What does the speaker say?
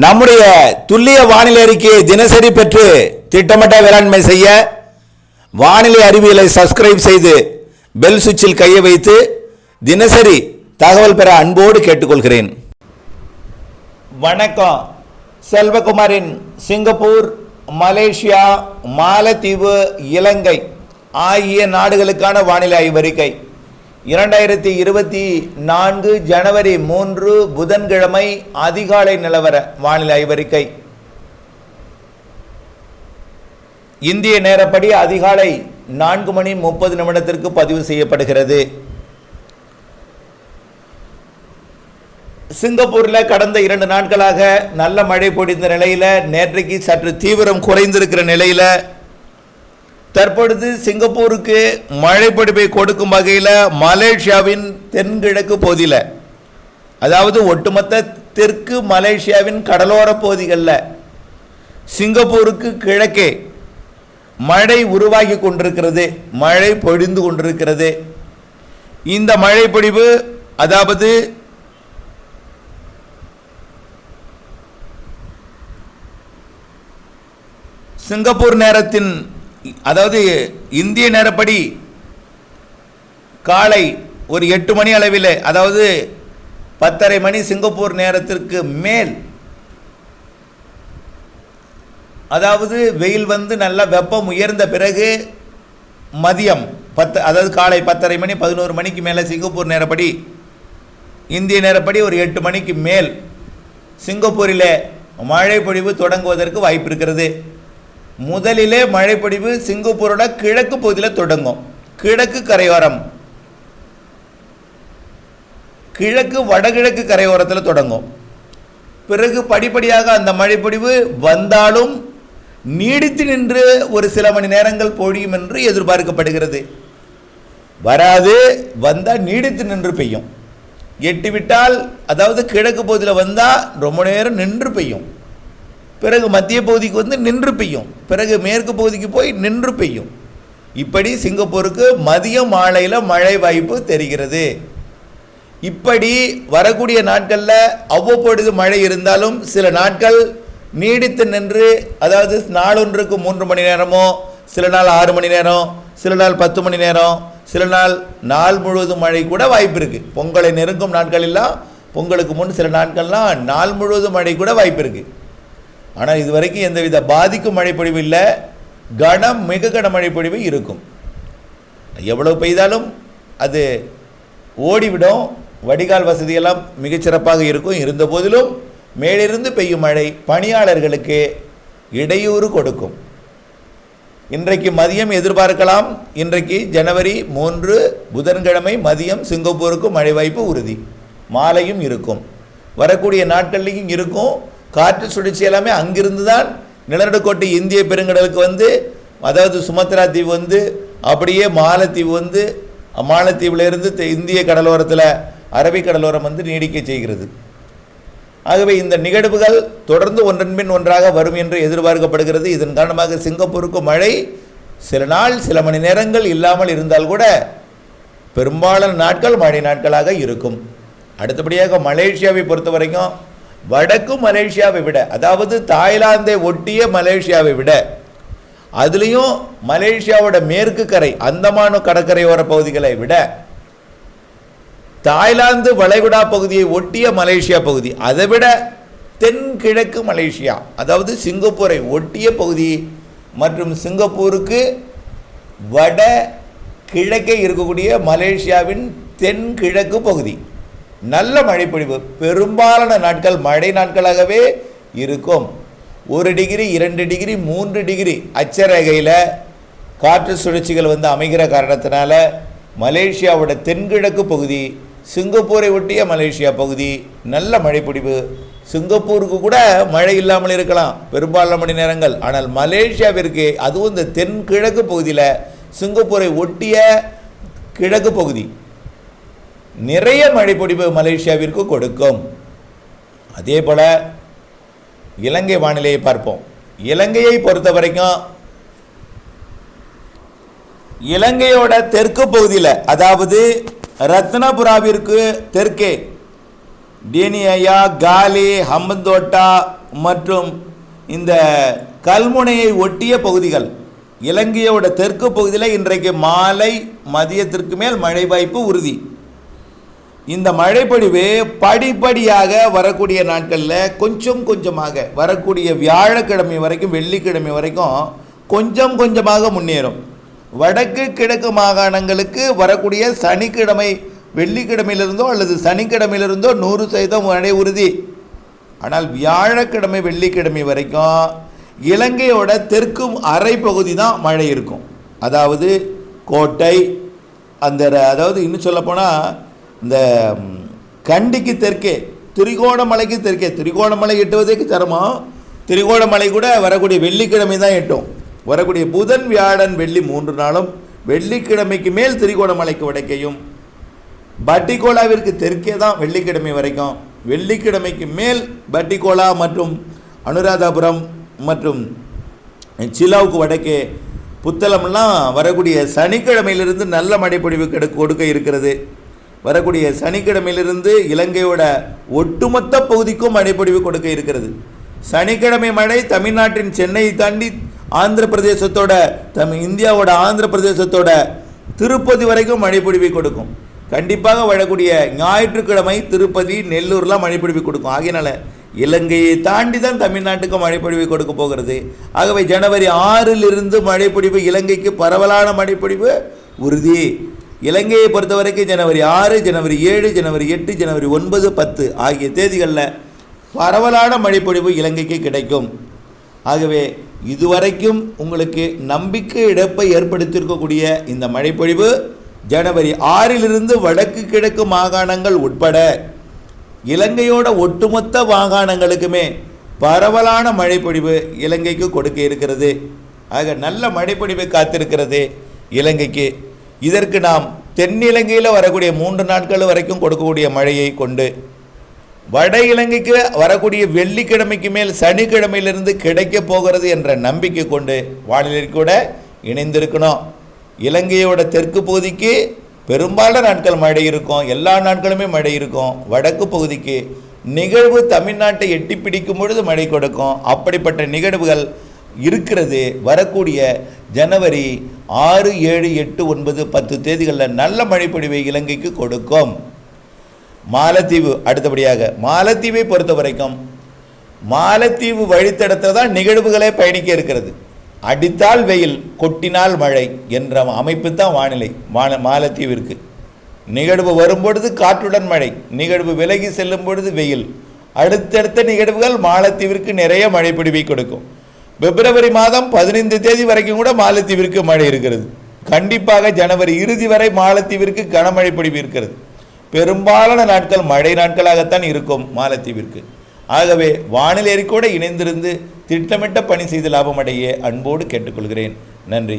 நம்முடைய துல்லிய வானிலை அறிக்கையை தினசரி பெற்று திட்டமிட்ட வேளாண்மை செய்ய வானிலை அறிவியலை சப்ஸ்கிரைப் செய்து பெல் சுவிட்சில் கையை வைத்து தினசரி தகவல் பெற அன்போடு கேட்டுக்கொள்கிறேன். வணக்கம். செல்வகுமாரின் சிங்கப்பூர் மலேசியா மாலத்தீவு இலங்கை ஆகிய நாடுகளுக்கான வானிலை ஆய்வறிக்கை. இரண்டாயிரத்தி இருபத்தி நான்கு ஜனவரி மூன்று புதன்கிழமை அதிகாலை நிலவர வானிலை ஆய்வறிக்கை. இந்திய நேரப்படி அதிகாலை நான்கு மணி முப்பது நிமிடத்திற்கு பதிவு செய்யப்படுகிறது. சிங்கப்பூரில் கடந்த இரண்டு நாட்களாக நல்ல மழை பொடிந்த நிலையில் நேற்றைக்கு சற்று தீவிரம் குறைந்திருக்கிற நிலையில் தற்பொழுது சிங்கப்பூருக்கு மழைப்படிப்பை கொடுக்கும் வகையில் மலேசியாவின் தென்கிழக்கு பகுதியில் அதாவது ஒட்டுமொத்த தெற்கு மலேசியாவின் கடலோர பகுதிகளில் சிங்கப்பூருக்கு கிழக்கே மழை உருவாகி கொண்டிருக்கிறது மழை பொழிந்து கொண்டிருக்கிறது. இந்த மழைப்பொழிவு அதாவது சிங்கப்பூர் நேரத்தின் அதாவது இந்திய நேரப்படி காலை ஒரு எட்டு மணி அளவில் அதாவது பத்தரை மணி சிங்கப்பூர் நேரத்திற்கு மேல். அதாவது வெயில் வந்து நல்லா வெப்பம் உயர்ந்த பிறகு மதியம் பத்து அதாவது காலை பத்தரை மணி பதினோரு மணிக்கு மேலே சிங்கப்பூர் நேரப்படி இந்திய நேரப்படி ஒரு எட்டு மணிக்கு மேல் சிங்கப்பூரில் மழை பொழிவு தொடங்குவதற்கு வாய்ப்பு இருக்கிறது. முதலிலே மழைப்பொடிவு சிங்கப்பூரோட கிழக்கு பகுதியில் தொடங்கும். கிழக்கு கரையோரம். கிழக்கு வடகிழக்கு கரையோரத்தில் தொடங்கும். பிறகு படிப்படியாக அந்த மழைப்பொழிவு வந்தாலும் நீடித்து நின்று ஒரு சில மணி நேரங்கள் பொழியும் என்று எதிர்பார்க்கப்படுகிறது. வராது வந்தால் நீடித்து நின்று பெய்யும். எட்டி விட்டால் அதாவது கிழக்கு பகுதியில் வந்தால் ரொம்ப நேரம் நின்று பெய்யும். பிறகு மத்திய பகுதிக்கு வந்து நின்று பெய்யும். பிறகு மேற்கு பகுதிக்கு போய் நின்று பெய்யும். இப்படி சிங்கப்பூருக்கு மதியம் மாலையில் மழை வாய்ப்பு தெரிகிறது. இப்படி வரக்கூடிய நாட்களில் அவ்வப்பொழுது மழை இருந்தாலும் சில நாட்கள் நீடித்து நின்று அதாவது நாளொன்றுக்கு மூன்று மணி நேரமோ சில நாள் ஆறு மணி நேரம் சில நாள் பத்து மணி நேரம் சில நாள் நாள் முழுவதும் மழை கூட வாய்ப்பு இருக்குது பொங்கலை நெருங்கும் நாட்களெல்லாம் பொங்கலுக்கு முன் சில நாட்கள்லாம் நாள் முழுவதும் மழை கூட வாய்ப்பு இருக்குது ஆனால் இதுவரைக்கும் எந்தவித பாதிக்கும் மழைப்பொழிவு இல்லை. கனம் மிக கன மழைப்பொழிவு இருக்கும். எவ்வளவு பெய்தாலும் அது ஓடிவிடும். வடிகால் வசதியெல்லாம் மிகச்சிறப்பாக இருக்கும். இருந்த போதிலும் மேலிருந்து பெய்யும் மழை பணியாளர்களுக்கு இடையூறு கொடுக்கும். இன்றைக்கு மதியம் எதிர்பார்க்கலாம். இன்றைக்கு ஜனவரி மூன்று புதன்கிழமை மதியம் சிங்கப்பூருக்கு மழை வாய்ப்பு உறுதி. மாலையும் இருக்கும். வரக்கூடிய நாட்கள்லையும் இருக்கும். காற்று சுழற்சி எல்லாமே அங்கிருந்து தான் நிலநடுக்கோட்டை இந்திய பெருங்கடலுக்கு வந்து அதாவது சுமத்ரா தீவு வந்து அப்படியே மாலத்தீவு வந்து மாலத்தீவிலிருந்து தெ- இந்திய கடலோரத்தில் அரபிக் கடலோரம் வந்து நீடிக்க செய்கிறது. ஆகவே இந்த நிகழ்வுகள் தொடர்ந்து ஒன்றன்பின் ஒன்றாக வரும் என்று எதிர்பார்க்கப்படுகிறது. இதன் காரணமாக சிங்கப்பூருக்கு மழை சில நாள் சில மணி நேரங்கள் இல்லாமல் இருந்தால் கூட பெரும்பாலான நாட்கள் மழை நாட்களாக இருக்கும். அடுத்தபடியாக மலேசியாவை பொறுத்த வரைக்கும் வடக்கு மலேசியாவை விட அதாவது தாய்லாந்தை ஒட்டிய மலேசியாவை விட அதுலேயும் மலேசியாவோட மேற்கு கரை அந்தமான கடற்கரையோர பகுதிகளை விட தாய்லாந்து வளைகுடா பகுதியை ஒட்டிய மலேசியா பகுதி அதை விட தென்கிழக்கு மலேசியா அதாவது சிங்கப்பூரை ஒட்டிய பகுதி மற்றும் சிங்கப்பூருக்கு வட கிழக்கே இருக்கக்கூடிய மலேசியாவின் தென்கிழக்கு பகுதி. நல்ல மழைப்பொழிவு. பெரும்பாலான நாட்கள் மழை நாட்களாகவே இருக்கும். ஒரு டிகிரி இரண்டு டிகிரி மூன்று டிகிரி அச்சரேகையில் காற்று சுழற்சிகள் வந்து அமைகிற காரணத்தினால மலேசியாவோட தென்கிழக்கு பகுதி சிங்கப்பூரை ஒட்டிய மலேசியா பகுதி நல்ல மழைப்பொழிவு. சிங்கப்பூருக்கு கூட மழை இல்லாமல் இருக்கலாம் பெரும்பாலான மணி நேரங்கள். ஆனால் மலேசியாவிற்கு அதுவும் இந்த தென்கிழக்கு பகுதியில் சிங்கப்பூரை ஒட்டிய கிழக்கு பகுதி நிறைய மழைப்பொடிவு மலேசியாவிற்கு கொடுக்கும். அதே போல் இலங்கை வானிலையை பார்ப்போம். இலங்கையை பொறுத்த வரைக்கும் இலங்கையோட தெற்கு பகுதியில் அதாவது ரத்னபுராவிற்கு தெற்கே டேனியா காலி ஹம்பந்தோட்டா மற்றும் இந்த கல்முனையை ஒட்டிய பகுதிகள் இலங்கையோட தெற்கு பகுதியில் இன்றைக்கு மாலை மதியத்திற்கு மேல் மழை வாய்ப்பு உறுதி. இந்த மழைப்பொழிவு படிப்படியாக வரக்கூடிய நாட்களில் கொஞ்சம் கொஞ்சமாக வரக்கூடிய வியாழக்கிழமை வரைக்கும் வெள்ளிக்கிழமை வரைக்கும் கொஞ்சம் கொஞ்சமாக முன்னேறும். வடக்கு கிழக்கு மாகாணங்களுக்கு வரக்கூடிய சனிக்கிழமை வெள்ளிக்கிழமையிலிருந்தோ அல்லது சனிக்கிழமையிலிருந்தோ நூறு சதவீதம் மழை உறுதி. ஆனால் வியாழக்கிழமை வெள்ளிக்கிழமை வரைக்கும் இலங்கையோட தெற்கு அரை பகுதி தான் மழை இருக்கும். அதாவது கோட்டை அந்த அதாவது இன்னும் சொல்லப்போனால் இந்த கண்டிக்கு தெற்கே திரிகோணமலைக்கு தெற்கே திரிகோணமலை எட்டுவதற்கு சிரமம் திரிகோணமலை கூட வரக்கூடிய வெள்ளிக்கிழமை தான் எட்டும். வரக்கூடிய புதன் வியாழன் வெள்ளி மூன்று நாளும் வெள்ளிக்கிழமைக்கு மேல் திரிகோணமலைக்கு வடக்கையும். பட்டிகோலாவிற்கு தெற்கே தான் வெள்ளிக்கிழமை வரைக்கும். வெள்ளிக்கிழமைக்கு மேல் பட்டிகோலா மற்றும் அனுராதாபுரம் மற்றும் சிலாவுக்கு வடக்கே புத்தளம்லாம் வரக்கூடிய சனிக்கிழமையிலிருந்து நல்ல மழைப்பொழிவு கெடு கொடுக்க இருக்கிறது. வரக்கூடிய சனிக்கிழமையிலிருந்து இலங்கையோட ஒட்டுமொத்த பகுதிக்கும் மழைப்பொழிவு கொடுக்க இருக்கிறது. சனிக்கிழமை மழை தமிழ்நாட்டின் சென்னையை தாண்டி ஆந்திர பிரதேசத்தோட தம் இந்தியாவோட ஆந்திர பிரதேசத்தோட திருப்பதி வரைக்கும் மழைப்பொழிவை கொடுக்கும். கண்டிப்பாக வரக்கூடிய ஞாயிற்றுக்கிழமை திருப்பதி நெல்லூர்லாம் மழைப்பொழிவு கொடுக்கும். ஆகையினால இலங்கையை தாண்டி தான் தமிழ்நாட்டுக்கு மழைப்பொழிவு கொடுக்க போகிறது. ஆகவே ஜனவரி ஆறிலிருந்து மழைப்பொழிவு இலங்கைக்கு பரவலான மழைப்பொழிவு உறுதி. இலங்கையை பொறுத்த வரைக்கும் ஜனவரி ஆறு ஜனவரி ஏழு ஜனவரி எட்டு ஜனவரி ஒன்பது பத்து ஆகிய தேதிகளில் பரவலான மழைப்பொழிவு இலங்கைக்கு கிடைக்கும். ஆகவே இதுவரைக்கும் உங்களுக்கு நம்பிக்கை இழப்பை ஏற்படுத்தியிருக்கக்கூடிய இந்த மழைப்பொழிவு ஜனவரி ஆறிலிருந்து வடக்கு கிழக்கு மாகாணங்கள் உட்பட இலங்கையோட ஒட்டுமொத்த மாகாணங்களுக்குமே பரவலான மழைப்பொழிவு இலங்கைக்கு கொடுக்க இருக்கிறது. ஆக நல்ல மழைப்பொழிவு காத்திருக்கிறது இலங்கைக்கு. இதற்கு நாம் தென்னிலங்கையில் வரக்கூடிய மூன்று நாட்கள் வரைக்கும் கொடுக்கக்கூடிய மழையை கொண்டு வட இலங்கைக்கு வரக்கூடிய வெள்ளிக்கிழமைக்கு மேல் சனிக்கிழமையிலிருந்து கிடைக்க போகிறது என்ற நம்பிக்கை கொண்டு வானிலை கூட இணைந்திருக்கணும். இலங்கையோட தெற்கு பகுதிக்கு பெரும்பாலான நாட்கள் மழை இருக்கும். எல்லா நாட்களுமே மழை இருக்கும். வடக்கு பகுதிக்கு நிகழ்வு தமிழ்நாட்டை எட்டி பிடிக்கும் பொழுது மழை கொடுக்கும். அப்படிப்பட்ட நிகழ்வுகள் இருக்கிறது. வரக்கூடிய ஜனவரி ஆறு ஏழு எட்டு ஒன்பது பத்து தேதிகளில் நல்ல மழைப்பொழிவை இலங்கைக்கு கொடுக்கும். மாலத்தீவு அடுத்தபடியாக மாலத்தீவை பொறுத்த வரைக்கும் மாலத்தீவு வழித்தடத்தில் தான் நிகழ்வுகளே பயணிக்க இருக்கிறது. அடித்தால் வெயில் கொட்டினால் மழை என்ற அமைப்பு தான் வானிலை வான மாலத்தீவிற்கு. நிகழ்வு வரும்பொழுது காற்றுடன் மழை நிகழ்வு விலகி செல்லும் பொழுது வெயில். அடுத்தடுத்த நிகழ்வுகள் மாலத்தீவிற்கு நிறைய மழைப்பிடிவை கொடுக்கும். பிப்ரவரி மாதம் பதினைந்து தேதி வரைக்கும் கூட மாலத்தீவிற்கு மழை இருக்கிறது. கண்டிப்பாக ஜனவரி இறுதி வரை மாலத்தீவிற்கு கனமழை பொழிவு இருக்கிறது. பெரும்பாலான நாட்கள் மழை நாட்களாகத்தான் இருக்கும் மாலத்தீவிற்கு. ஆகவே வானிலை கூட இணைந்திருந்து திட்டமிட்ட பணி செய்து லாபமடைய அன்போடு கேட்டுக்கொள்கிறேன். நன்றி.